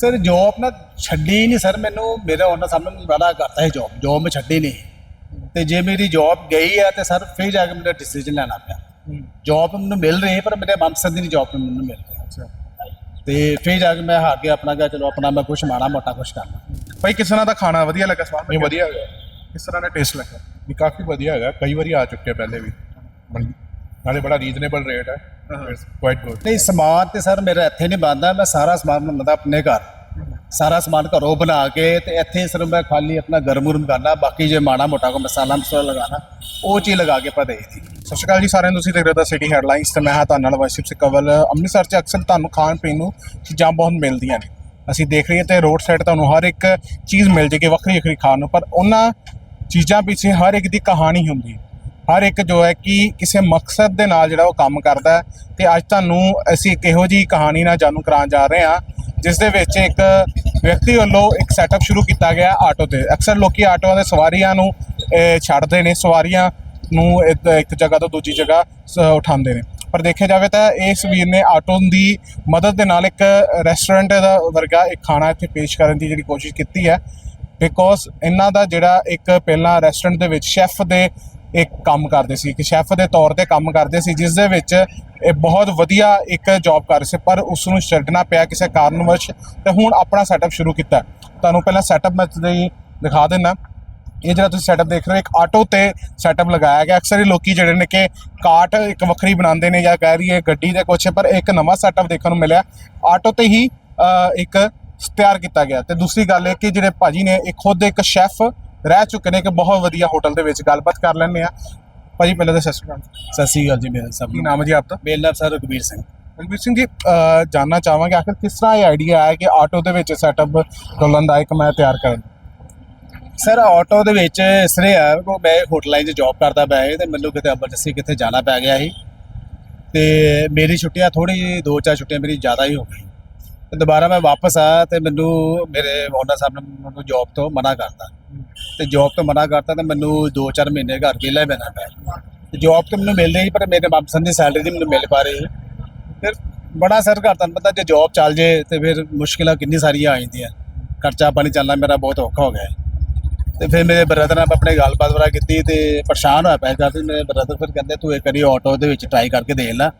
Sir job ਨਾ ਛੱਡੀ ਨਹੀਂ ਸਰ ਮੈਨੂੰ ਮੇਰੇ ਉਹਨਾਂ ਸਾਹਮਣੇ ਵਾਦਾ ਕਰਤਾ ਹੈ ਜੌਬ ਜੌਬ ਮੈਂ ਛੱਡੀ ਨਹੀਂ। ਤੇ ਜੇ ਮੇਰੀ ਜੌਬ ਗਈ ਹੈ ਤੇ ਸਰ ਫਿਰ ਜਾ ਕੇ ਮੇਰਾ ਡਿਸੀਜਨ ਲੈਣਾ ਪਿਆ। ਜੌਬ ਮੈਨੂੰ ਮਿਲ ਰਹੀ ਹੈ ਪਰ ਮੇਰੇ ਮਨਪਸੰਦ ਦੀ ਜੌਬ ਮੈਨੂੰ ਮਿਲ ਰਹੀ। ਹੈ ਤੇ ਫਿਰ ਜਾ ਕੇ ਮੈਂ ਹਾਰ ਕੇ ਆਪਣਾ ਕਿਹਾ ਚਲੋ ਆਪਣਾ ਮੈਂ ਕੁਛ ਮਾੜਾ ਮੋਟਾ ਕੁਛ ਕਰਨਾ। ਭਾਈ ਕਿਸ ਤਰ੍ਹਾਂ ਦਾ ਖਾਣਾ ਵਧੀਆ ਲੱਗਾ ਸਵਾਦ ਨਹੀਂ ਵਧੀਆ ਹੈਗਾ। ਕਿਸ ਤਰ੍ਹਾਂ ਦਾ ਟੇਸਟ ਲੱਗਾ? ਵੀ ਕਾਫੀ ਵਧੀਆ ਹੈਗਾ। ਕਈ ਵਾਰੀ ਆ ਚੁੱਕਿਆ ਪਹਿਲੇ ਵੀ। ਨਾਲੇ ਬੜਾ ਰੀਜ਼ਨੇਬਲ ਰੇਟ ਹੈ। ਕੁਆਇਟ ਗੁੱਡ ਨਹੀਂ ਸਮਾਨ ਤੇ ਸਰ ਮੇਰਾ ਇੱਥੇ ਨਹੀਂ ਬਣਦਾ ਮੈਂ ਸਾਰਾ ਸਮਾਨ ਬਣਾਉਂਦਾ ਆਪਣੇ ਘਰ। ਸਾਰਾ ਸਮਾਨ ਘਰੋਂ ਬਣਾ ਕੇ ਤੇ ਇੱਥੇ ਸਿਰਫ ਮੈਂ ਖਾਲੀ ਆਪਣਾ ਗਰਮ ਗੁਰਮ ਕਰਨਾ ਬਾਕੀ ਜੇ ਮਾੜਾ ਮੋਟਾ ਕੋ ਮਸਾਲਾ ਮਸਾਲਾ ਲਗਾਣਾ ਉਹ ਚੀਜ਼ ਲਗਾ ਕੇ ਪਾ ਦੇਈਦੀ ਸਤਿ ਸ਼੍ਰੀ ਅਕਾਲ ਜੀ ਸਾਰਿਆਂ ਨੂੰ ਤੁਸੀਂ ਦੇਖ ਰਹੇ ਹੋ ਸਿਟੀ ਹੈਡਲਾਈਨਸ ਤੇ ਮੈਂ ਹਾਂ ਤੁਹਾਡੇ ਨਾਲ ਵਾਸਿਫ ਸਿਕਵਲ ਅੰਮ੍ਰਿਤਸਰ ਚ ਅਕਸਰ ਤੁਹਾਨੂੰ ਖਾਣ ਪੀਣ ਨੂੰ ਚੀਜ਼ਾਂ ਬਹੁਤ ਮਿਲਦੀਆਂ ਨੇ। ਅਸੀਂ ਦੇਖ ਰਹੇ ਹਾਂ ਤੇ ਰੋਡ ਸਾਈਡ ਤੁਹਾਨੂੰ ਹਰ ਇੱਕ ਚੀਜ਼ ਮਿਲ ਜੇਗੀ ਵੱਖਰੀ ਵੱਖਰੀ ਖਾਣ ਨੂੰ ਪਰ ਉਹਨਾਂ ਚੀਜ਼ਾਂ ਪਿੱਛੇ ਹਰ ਇੱਕ ਦੀ ਕਹਾਣੀ ਹੁੰਦੀ ਹੈ। ਹਰ ਇੱਕ ਜੋ ਹੈ ਕਿ ਕਿਸੇ ਮਕਸਦ ਦੇ ਨਾਲ ਜਿਹੜਾ ਉਹ ਕੰਮ ਕਰਦਾ ਹੈ। ਤੇ ਅੱਜ ਤੁਹਾਨੂੰ ਅਸੀਂ ਇੱਕ ਇਹੋ ਜਿਹੀ ਕਹਾਣੀ ਨਾਲ ਜਾਣੂ ਕਰਾਉਣ ਜਾ ਰਹੇ ਹਾਂ, ਜਿਸ ਦੇ ਵਿੱਚ ਇੱਕ ਵਿਅਕਤੀ ਵੱਲੋਂ ਇੱਕ ਸੈਟਅਪ ਸ਼ੁਰੂ ਕੀਤਾ ਗਿਆ ਆਟੋ ਤੇ। ਅਕਸਰ ਲੋਕੀ ਆਟੋਆਂ ਦੇ ਸਵਾਰੀਆਂ ਨੂੰ ਛੱਡਦੇ ਨੇ, ਸਵਾਰੀਆਂ ਨੂੰ ਇੱਕ ਇੱਕ ਜਗ੍ਹਾ ਤੋਂ ਦੂਜੀ ਜਗ੍ਹਾ ਸ- ਉਠਾਉਂਦੇ ਨੇ। ਪਰ ਦੇਖਿਆ ਜਾਵੇ ਤਾਂ ਇਸ ਵੀਰ ਨੇ ਆਟੋ ਦੀ ਮਦਦ ਦੇ ਨਾਲ ਇੱਕ ਰੈਸਟੋਰੈਂਟ ਦਾ ਵਰਗਾ ਇੱਕ ਖਾਣਾ ਇੱਥੇ ਪੇਸ਼ ਕਰਨ ਦੀ ਜਿਹੜੀ ਕੋਸ਼ਿਸ਼ ਕੀਤੀ ਹੈ। ਬਿਕੋਜ਼ ਇਹਨਾਂ ਦਾ ਜਿਹੜਾ ਇੱਕ ਪਹਿਲਾਂ ਰੈਸਟੋਰੈਂਟ ਦੇ ਵਿੱਚ ਸ਼ੈਫ ਦੇ ਇੱਕ ਕੰਮ ਕਰਦੇ ਸੀ ਕਿ ਸ਼ੈਫ ਦੇ ਤੌਰ ਤੇ ਕੰਮ ਕਰਦੇ ਸੀ, ਜਿਸ ਦੇ ਵਿੱਚ ਇਹ ਬਹੁਤ ਵਧੀਆ ਇੱਕ ਜੌਬ ਕਰ ਰਹੇ ਸੀ, ਪਰ ਉਸ ਨੂੰ ਛੱਡਣਾ ਪਿਆ ਕਿਸੇ ਕਾਰਨਵਸ਼ ਤੇ ਹੁਣ ਆਪਣਾ ਸੈਟਅਪ ਸ਼ੁਰੂ ਕੀਤਾ। ਤੁਹਾਨੂੰ ਪਹਿਲਾਂ ਸੈਟਅਪ ਮੈਂ ਤੁਹਾਨੂੰ ਦਿਖਾ ਦਿੰਦਾ। ਇਹ ਜਿਹੜਾ ਤੁਸੀਂ ਸੈਟਅਪ ਦੇਖ ਰਹੇ ਹੋ, ਇੱਕ ਆਟੋ ਤੇ ਸੈਟਅਪ ਲਗਾਇਆ ਗਿਆ। ਅਕਸਰ ਹੀ ਲੋਕੀ ਜਿਹੜੇ ਨੇ ਕਿ ਕਾਟ ਇੱਕ ਵੱਖਰੀ ਬਣਾਉਂਦੇ ਨੇ ਜਾਂ ਕਹਿ ਰਹੀਏ ਗੱਡੀ ਦੇ ਕੁਛ, ਪਰ ਇੱਕ ਨਵਾਂ ਸੈਟਅਪ ਦੇਖਣ ਨੂੰ ਮਿਲਿਆ। ਆਟੋ ਤੇ ਹੀ ਇੱਕ ਤਿਆਰ ਕੀਤਾ ਗਿਆ। ਤੇ ਦੂਸਰੀ ਗੱਲ ਇਹ ਕਿ ਜਿਹੜੇ ਭਾਜੀ ਨੇ, ਇਹ ਖੁਦ ਇੱਕ ਸ਼ੈਫ ਰਹਿ ਚੁੱਕੇ ਨੇ ਕਿ ਬਹੁਤ ਵਧੀਆ ਹੋਟਲ ਦੇ ਵਿੱਚ ਗੱਲਬਾਤ ਕਰ ਲੈਂਦੇ ਆ ਭਾਜੀ ਪਹਿਲਾਂ ਤਾਂ ਸਤਿ ਸ਼੍ਰੀ ਅਕਾਲ। ਸਤਿ ਸ੍ਰੀ ਅਕਾਲ ਜੀ ਮੇਰੇ ਸਭ ਕੀ ਨਾਮ ਹੈ ਜੀ ਆਪਦਾ? ਨਾਮ ਸਰ ਰਘਬੀਰ ਸਿੰਘ। ਰਣਵੀਰ ਸਿੰਘ ਜੀ ਜਾਨਣਾ ਚਾਹਾਂਗੇ ਆਖਿਰ ਕਿਸ ਤਰ੍ਹਾਂ ਇਹ ਆਈਡੀਆ ਆਇਆ ਕਿ ਆਟੋ ਦੇ ਵਿੱਚ ਸੈਟਅਪ ਡੋਲਨ ਦਾ ਇੱਕ ਮੈਂ ਤਿਆਰ ਕਰਨ? ਸਰ ਆਟੋ ਦੇ ਵਿੱਚ ਇਸ ਤਰ੍ਹਾਂ ਆ ਕਿ ਮੈਂ ਹੋਟਲਾਂ 'ਚ ਜੌਬ ਕਰਦਾ ਪਿਆ ਸੀ ਤੇ ਮੈਨੂੰ ਕਿਤੇ ਐਮਰਜੈਂਸੀ ਕਿਤੇ ਜਾਣਾ ਪੈ ਗਿਆ ਸੀ। ਤੇ ਮੇਰੀ ਛੁੱਟੀਆਂ ਥੋੜੀ ਦੋ ਚਾਰ ਛੁੱਟੀਆਂ ਮੇਰੀ ਜ਼ਿਆਦਾ ਹੀ ਹੋ ਗਈ ਤੇ ਦੁਬਾਰਾ ਮੈਂ ਵਾਪਸ ਆ ਤੇ ਮੈਨੂੰ ਮੇਰੇ ਓਨਰ ਸਾਹਿਬ ਨੇ ਮੈਨੂੰ ਜੌਬ ਤੋਂ ਮਨਾ ਕਰਤਾ। ਤੇ ਜੌਬ ਤੋਂ ਮਨਾ ਕਰਤਾ ਤੇ ਮੈਨੂੰ 2-4 ਮਹੀਨੇ ਘਰ ਵਿਹਲਾ ਹੀ ਬੈਣਾ ਪਿਆ। ਤੇ ਜੌਬ ਤਾਂ ਮੈਨੂੰ ਮਿਲ ਰਹੀ ਪਰ ਮੇਰੇ ਮਨਪਸੰਦ ਦੀ ਸੈਲਰੀ ਨਹੀਂ ਮੈਨੂੰ ਮਿਲ ਪਾ ਰਹੀ ਫਿਰ ਬੜਾ ਸਰ ਘਰ ਤੁਹਾਨੂੰ ਪਤਾ ਜੇ ਜੌਬ ਚੱਲ ਜੇ ਤੇ ਫਿਰ ਮੁਸ਼ਕਿਲਾਂ ਕਿੰਨੀ ਸਾਰੀਆਂ ਆ ਜਾਂਦੀਆਂ। ਖਰਚਾ ਪਾਣੀ ਚੱਲਣਾ ਮੇਰਾ ਬਹੁਤ ਔਖਾ ਹੋ ਗਿਆ ਹੈ। ਤੇ ਫਿਰ ਮੇਰੇ ਬ੍ਰਦਰ ਨਾਲ ਆਪਣੇ ਗੱਲਬਾਤ ਵਰਾ ਕੀਤੀ ਤੇ ਪਰੇਸ਼ਾਨ ਹੋਇਆ ਪਿਆ ਜਦ ਮੇਰੇ ਬ੍ਰਦਰ ਫਿਰ ਕਹਿੰਦੇ, ਤੂੰ ਇੱਕ ਵਾਰੀ ਆਟੋ ਦੇ ਵਿੱਚ ਟਰਾਈ ਕਰਕੇ ਦੇਖ ਲੈ।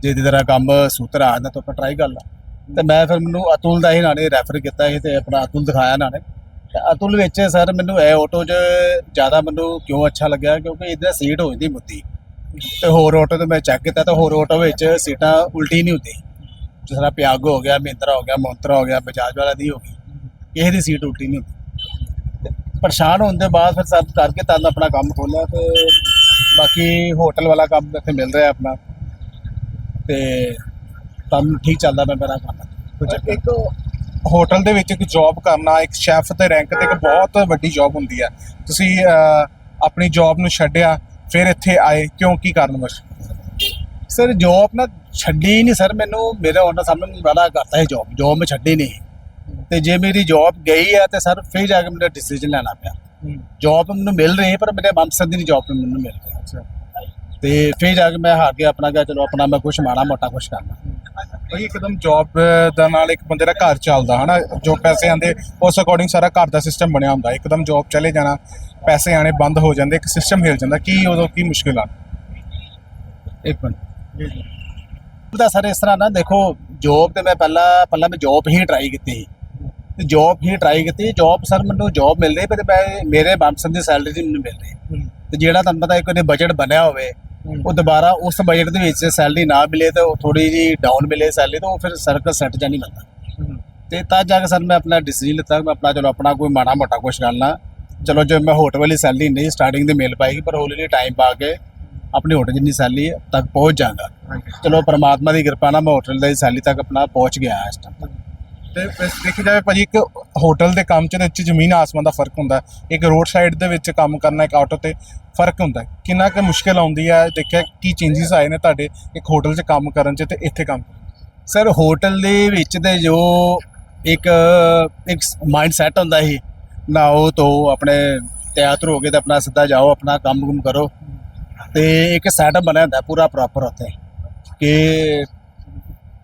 ਜੇ ਤੇ ਤਰ੍ਹਾਂ ਕੰਮ ਸੂਤਰ ਆ ਜਾਂਦਾ, ਤਾਂ ਆਪਾਂ ਟਰਾਈ ਕਰ ਲਾ। ਤੇ ਮੈਂ ਫਿਰ ਮੈਨੂੰ ਅਤੁਲ ਦਾ ਹੀ ਨਾਲੇ ਰੈਫਰ ਕੀਤਾ ਸੀ ਤੇ ਆਪਣਾ ਅਤੁਲ ਦਿਖਾਇਆ ਨਾਲੇ। ਤੇ ਅਤੁਲ ਵਿੱਚ ਸਰ ਮੈਨੂੰ ਇਹ ਆਟੋ 'ਚ ਜ਼ਿਆਦਾ ਮੈਨੂੰ ਕਿਉਂ ਅੱਛਾ ਲੱਗਿਆ ਕਿਉਂਕਿ ਇਹਦਾ ਸੀਟ ਹੋ ਜਾਂਦੀ ਮੁੱਦੀ। ਤੇ ਹੋਰ ਆਟੋ ਤੇ ਮੈਂ ਚੈੱਕ ਕੀਤਾ ਤਾਂ ਹੋਰ ਆਟੋ ਵਿੱਚ ਸੀਟਾਂ ਉਲਟੀ ਨਹੀਂ ਹੁੰਦੀ। ਜਿਸ ਤਰ੍ਹਾਂ ਪਿਆਗੋ ਹੋ ਗਿਆ ਮਹਿੰਦਰਾ ਹੋ ਗਿਆ ਮੋਂਤਰਾ ਹੋ ਗਿਆ ਬਜਾਜ ਵਾਲਾ ਦੀ ਹੋ ਗਈ। ਕਿਸੇ ਦੀ ਸੀਟ ਉਲਟੀ ਨਹੀਂ ਹੁੰਦੀ। ਤੇ ਪਰੇਸ਼ਾਨ ਹੋਣ ਦੇ ਬਾਅਦ ਫਿਰ ਸਭ ਕਰਕੇ ਤਾਂ ਆਪਣਾ ਕੰਮ ਖੋਲਿਆ ਤੇ ਬਾਕੀ ਹੋਟਲ ਵਾਲਾ ਕੰਮ ਇੱਥੇ ਮਿਲ ਰਿਹਾ ਆਪਣਾ। ਤੇ ਕੰਮ ਠੀਕ ਚੱਲਦਾ ਮੈਂ ਮੇਰਾ ਕੰਮ। ਕੁਝ ਇੱਕ ਹੋਟਲ ਦੇ ਵਿੱਚ ਇੱਕ ਜੌਬ ਕਰਨਾ ਇੱਕ ਸ਼ੈਫ ਦੇ ਰੈਂਕ ਤੇ ਇੱਕ ਬਹੁਤ ਵੱਡੀ ਜੌਬ ਹੁੰਦੀ ਹੈ ਤੁਸੀਂ ਆਪਣੀ ਜੌਬ ਨੂੰ ਛੱਡਿਆ ਫਿਰ ਇੱਥੇ ਆਏ ਕਿਉਂ ਕੀ ਕਾਰਨ ਵਸ਼ ਸਰ ਜੌਬ ਨਾ ਛੱਡੀ ਨਹੀਂ ਸਰ ਮੈਨੂੰ ਮੇਰੇ ਓਨਰ ਸਾਹਮਣੇ ਵਾਦਾ ਕਰਤਾ ਹੈ ਜੌਬ ਜੌਬ ਮੈਂ ਛੱਡੀ ਨਹੀਂ। ਤੇ ਜੇ ਮੇਰੀ ਜੌਬ ਗਈ ਹੈ ਤੇ ਸਰ ਫਿਰ ਜਾ ਕੇ ਮੇਰਾ ਡਿਸੀਜਨ ਲੈਣਾ ਪਿਆ। ਜੌਬ ਮੈਨੂੰ ਮਿਲ ਰਹੀ ਹੈ ਪਰ ਮੇਰੇ ਮਨਪਸੰਦ ਦੀ ਜੌਬ ਮੈਨੂੰ ਮਿਲ ਰਹੀ। ਹੈ ਤੇ ਫਿਰ ਜਾ ਕੇ ਮੈਂ ਹਾਰ ਕੇ ਆਪਣਾ ਕਿਹਾ ਚਲੋ ਆਪਣਾ ਮੈਂ ਕੁਛ ਮਾੜਾ ਮੋਟਾ ਕੁਛ ਕਰਨਾ। ਬਈ ਇੱਕਦਮ ਜੌਬ ਦਾ ਨਾਲ ਇੱਕ ਬੰਦੇ ਦਾ ਘਰ ਚੱਲਦਾ ਹਨਾ? ਜੋ ਪੈਸੇ ਆਂਦੇ ਉਸ ਅਕੋਰਡਿੰਗ ਸਾਰਾ ਘਰ ਦਾ ਸਿਸਟਮ ਬਣਿਆ ਹੁੰਦਾ। ਇੱਕਦਮ ਜੌਬ ਚਲੇ ਜਾਣਾ ਪੈਸੇ ਆਣੇ ਬੰਦ ਹੋ ਜਾਂਦੇ ਇੱਕ ਸਿਸਟਮ ਹਿਲ ਜਾਂਦਾ। ਕੀ ਉਦੋਂ ਕੀ ਮੁਸ਼ਕਿਲ ਆ? ਇੱਕ ਮਿੰਟ। ਉਹਦਾ ਸਰ ਇਸ ਤਰ੍ਹਾਂ ਨਾ ਦੇਖੋ ਜੌਬ ਤੇ ਮੈਂ ਪਹਿਲਾਂ ਪਹਿਲਾਂ ਮੈਂ ਜੌਬ ਹੀ ਟਰਾਈ ਕੀਤੀ। ਸੀ ਤੇ ਜੌਬ ਹੀ ਟਰਾਈ ਕੀਤੀ। ਜੌਬ ਸਰ ਮੈਨੂੰ ਜੌਬ ਮਿਲ ਰਹੀ ਪਰ ਮੈਂ ਮੇਰੇ ਮਨਪਸੰਦ ਦੀ ਸੈਲਰੀ ਨਹੀਂ ਮਿਲ ਰਹੀ। ਤੇ ਜਿਹੜਾ ਤੁਹਾਨੂੰ ਪਤਾ ਇੱਕ ਉਹਦੇ ਬਜਟ ਬਣਿਆ ਹੋਵੇ ਉਹ ਦੁਬਾਰਾ ਉਸ ਬਜਟ ਦੇ ਵਿੱਚ ਸੈਲਰੀ ਨਾ ਮਿਲੇ ਤਾਂ ਉਹ ਥੋੜੀ ਜੀ ਡਾਊਨ ਮਿਲੇ ਸੈਲਰੀ ਤਾਂ ਉਹ ਫਿਰ ਸਰਕਲ ਸੈੱਟ ਜਾ ਨਹੀਂ ਬਣਦਾ ਤੇ ਤਾਂ ਜਾ ਕੇ ਸਰ ਮੈਂ ਆਪਣਾ ਡਿਸੀਜਨ ਲਿੱਤਾ ਮੈਂ ਆਪਣਾ ਚਲੋ ਆਪਣਾ ਕੋਈ ਮਾੜਾ ਮੋਟਾ ਕੁਛ ਕਰਨਾ ਚਲੋ ਜੇ ਮੈਂ ਹੋਟਲ ਵਾਲੀ ਸੈਲਰੀ ਨਹੀਂ ਸਟਾਰਟਿੰਗ ਦੇ ਮਿਲ ਪਾਏਗੀ ਪਰ ਹੌਲੀ ਹੌਲੀ ਟਾਈਮ ਪਾ ਕੇ ਆਪਣੀ ਹੋਟਲ ਜਿੰਨੀ ਸੈਲਰੀ ਤੱਕ ਪਹੁੰਚ ਜਾਗਾ। ਚਲੋ ਪਰਮਾਤਮਾ ਦੀ ਕਿਰਪਾ ਨਾਲ ਮੈਂ ਹੋਟਲ ਦੀ ਸੈਲਰੀ ਤੱਕ ਆਪਣਾ ਪਹੁੰਚ ਗਿਆ ਇਸ ਟਾਈਮ ਤੇ ਵੈਸੇ ਦੇਖੀ ਜਾਵੇ ਭਾਜੀ, ਇੱਕ ਹੋਟਲ ਦੇ ਕੰਮ 'ਚ ਤੇ ਵਿੱਚ ਜ਼ਮੀਨ ਆਸਮਾਨ ਦਾ ਫ਼ਰਕ ਹੁੰਦਾ ਹੈ। ਇੱਕ ਰੋਡ ਸਾਈਡ ਦੇ ਵਿੱਚ ਕੰਮ ਕਰਨਾ, ਇੱਕ ਆਟੋ ਤੇ ਫ਼ਰਕ ਹੁੰਦਾ ਹੈ। ਕਿੰਨਾ ਕੁ ਮੁਸ਼ਕਿਲ ਆਉਂਦੀ ਹੈ, ਦੇਖਿਆ ਕੀ ਚੇਂਜਸ ਆਏ ਨੇ ਤੁਹਾਡੇ ਇੱਕ ਹੋਟਲ 'ਚ ਕੰਮ ਕਰਨ 'ਚ ਤੇ ਇੱਥੇ ਕੰਮ ਸਰ ਹੋਟਲ ਦੇ ਵਿੱਚ ਤੇ ਜੋ ਇੱਕ ਇੱਕ ਮਾਈਂਡ ਸੈਟ ਹੁੰਦਾ ਸੀ ਨਾਓ ਤੋ ਆਪਣੇ ਤਿਆਰ ਹੋ ਕੇ ਤੇ ਆਪਣਾ ਸਿੱਧਾ ਜਾਓ, ਆਪਣਾ ਕੰਮ ਕੁਮ ਕਰੋ ਤੇ ਇੱਕ ਸੈਟਅਪ ਬਣਿਆ ਹੁੰਦਾ ਪੂਰਾ ਪ੍ਰੋਪਰ ਉੱਥੇ, ਕਿ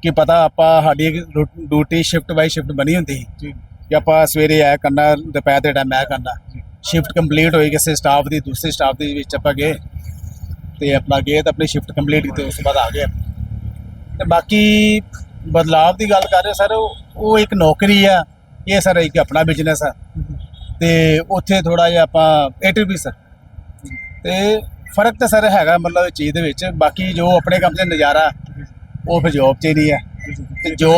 ਕਿ ਪਤਾ ਆਪਾਂ ਸਾਡੀ ਡਿਊਟੀ ਸ਼ਿਫਟ ਬਾਈ ਸ਼ਿਫਟ ਬਣੀ ਹੁੰਦੀ ਸੀ। ਜੀ। ਕਿ ਆਪਾਂ ਸਵੇਰੇ ਆਇਆ ਕਰਨਾ ਦੁਪਹਿਰ ਦੇ ਟਾਈਮ ਮੈਂ ਕਰਨਾ। ਸ਼ਿਫਟ ਕੰਪਲੀਟ ਹੋਈ ਕਿਸੇ ਸਟਾਫ ਦੀ ਦੂਸਰੇ ਸਟਾਫ ਦੇ ਵਿੱਚ ਆਪਾਂ ਗਏ। ਤੇ ਆਪਣਾ ਗਏ ਤਾਂ ਆਪਣੀ ਸ਼ਿਫਟ ਕੰਪਲੀਟ ਕੀਤੀ ਉਸ ਤੋਂ ਬਾਅਦ ਆ ਗਏ ਤੇ ਬਾਕੀ ਬਦਲਾਵ ਦੀ ਗੱਲ ਕਰ ਰਹੇ ਸਰ ਉਹ ਇੱਕ ਨੌਕਰੀ ਆ। ਇਹ ਸਰ ਇੱਕ ਆਪਣਾ ਬਿਜ਼ਨਸ ਆ। ਤੇ ਉੱਥੇ ਥੋੜਾ ਜਿਹਾ ਆਪਾਂ ਇਹ ਵੀ ਸਰ। ਤੇ ਫ਼ਰਕ ਤਾਂ ਸਰ ਹੈਗਾ ਮਤਲਬ ਚੀਜ਼ ਦੇ ਵਿੱਚ। ਬਾਕੀ ਜੋ ਆਪਣੇ ਕੰਮ 'ਚ ਨਜ਼ਾਰਾ ਉਹ ਫਿਰ ਜੋਬ 'ਚ ਹੀ ਨਹੀਂ ਹੈ। ਤੇ ਜੋ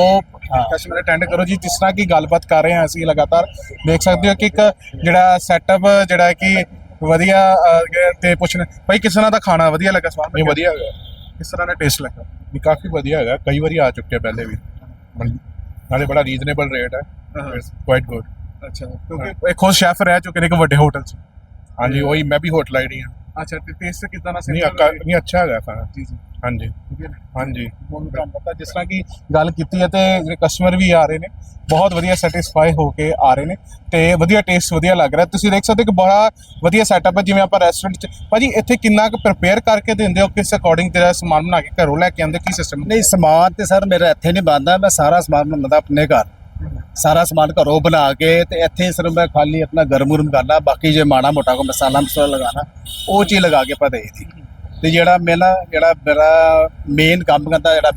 ਕਸਟਮਰ ਅਟੈਂਡ ਕਰੋ ਜੀ ਜਿਸ ਤਰ੍ਹਾਂ ਕੀ ਗੱਲਬਾਤ ਕਰ ਰਹੇ ਹਾਂ ਅਸੀਂ ਲਗਾਤਾਰ ਦੇਖ ਸਕਦੇ ਹੋ ਕਿ ਇੱਕ ਜਿਹੜਾ ਸੈਟਅਪ ਜਿਹੜਾ ਕਿ ਵਧੀਆ ਅਹ, ਤੇ ਪੁੱਛਣ ਭਾਈ ਕਿਸ ਤਰ੍ਹਾਂ ਦਾ ਖਾਣਾ ਵਧੀਆ ਲੱਗਾ ਸਵਾਦ ਨਹੀਂ ਵਧੀਆ ਹੈਗਾ। ਕਿਸ ਤਰ੍ਹਾਂ ਦਾ ਟੇਸਟ ਲੱਗਾ? ਨਹੀਂ ਕਾਫੀ ਵਧੀਆ ਹੈਗਾ। ਕਈ ਵਾਰੀ ਆ ਚੁੱਕਿਆ ਪਹਿਲੇ ਵੀ। ਮਨ- ਨਾਲੇ ਬੜਾ ਰੀਜ਼ਨੇਬਲ ਰੇਟ ਹੈ। ਇਟਸ ਕੁਆਇਟ ਗੁੱਡ ਅੱਛਾ ਕਿਉਂਕਿ ਇਹ ਖੁਦ ਸ਼ੈਫ ਰਹਿ ਚੁੱਕੇ ਨੇ ਇੱਕ ਵੱਡੇ ਹੋਟਲ 'ਚ। ਹਾਂਜੀ ਉਹੀ ਮੈਂ ਵੀ ਹੋਟਲ ਆਈਡੀ ਹਾਂ। ਅੱਛਾ ਤੇ ਟੇਸਟ ਕਿਦਾਂ ਦਾ ਨਹੀਂ ਅੱਕਾ ਨਹੀਂ ਅੱਛਾ ਹੈਗਾ ਖਾਣਾ ਜੀ ਜੀ। ਹਾਂਜੀ। ਹਾਂਜੀ। ਮੈਨੂੰ ਤੁਹਾਨੂੰ ਪਤਾ ਜਿਸ ਤਰ੍ਹਾਂ ਕਿ ਗੱਲ ਕੀਤੀ ਹੈ ਤੇ ਜਿਹੜੇ ਕਸਟਮਰ ਵੀ ਆ ਰਹੇ ਨੇ ਬਹੁਤ ਵਧੀਆ ਸੈਟੀਸਫਾਈ ਹੋ ਕੇ ਆ ਰਹੇ ਨੇ ਤੇ ਵਧੀਆ ਟੇਸਟ ਵਧੀਆ ਲੱਗ ਰਿਹਾ। ਤੁਸੀਂ ਦੇਖ ਸਕਦੇ ਕਿ ਬੜਾ ਵਧੀਆ ਸੈਟਅਪ ਹੈ ਜਿਵੇਂ ਆਪਾਂ ਰੈਸਟੋਰੈਂਟ 'ਚ ਭਾਜੀ ਇੱਥੇ ਕਿੰਨਾ ਕੁ ਪ੍ਰਿਪੇਅਰ ਕਰਕੇ ਦਿੰਦੇ ਹੋ ਕਿਸ ਅਕੋਰਡਿੰਗ ਤੇਰਾ ਸਮਾਨ ਬਣਾ ਕੇ ਘਰੋਂ ਲੈ ਕੇ ਆਉਂਦੇ ਕੀ ਸਿਸਟਮ ਨਹੀਂ ਸਮਾਨ ਤੇ ਸਰ ਮੇਰਾ ਇੱਥੇ ਨਹੀਂ ਬਣਦਾ ਮੈਂ ਸਾਰਾ ਸਮਾਨ ਬਣਾਉਂਦਾ ਆਪਣੇ ਘਰ। ਸਾਰਾ ਸਮਾਨ ਘਰੋਂ ਬਣਾ ਕੇ ਤੇ ਇੱਥੇ ਸਿਰਫ ਮੈਂ ਖਾਲੀ ਆਪਣਾ ਗਰਮ ਗਰਮ ਕਰਨਾ, ਬਾਕੀ ਜੇ ਮਾੜਾ ਮੋਟਾ ਕੋ ਮਸਾਲਾ ਮਸਾਲਾ ਲਗਾਣਾ ਉਹ ਚੀਜ਼ ਲਗਾ ਕੇ ਆਪਾਂ ਦੇਈਦੀ ਤੇ ਜਿਹੜਾ ਮੇਰਾ ਜਿਹੜਾ ਮੇਰਾ ਮੇਨ ਕੰਮ ਕਰਦਾ, ਜਿਹੜਾ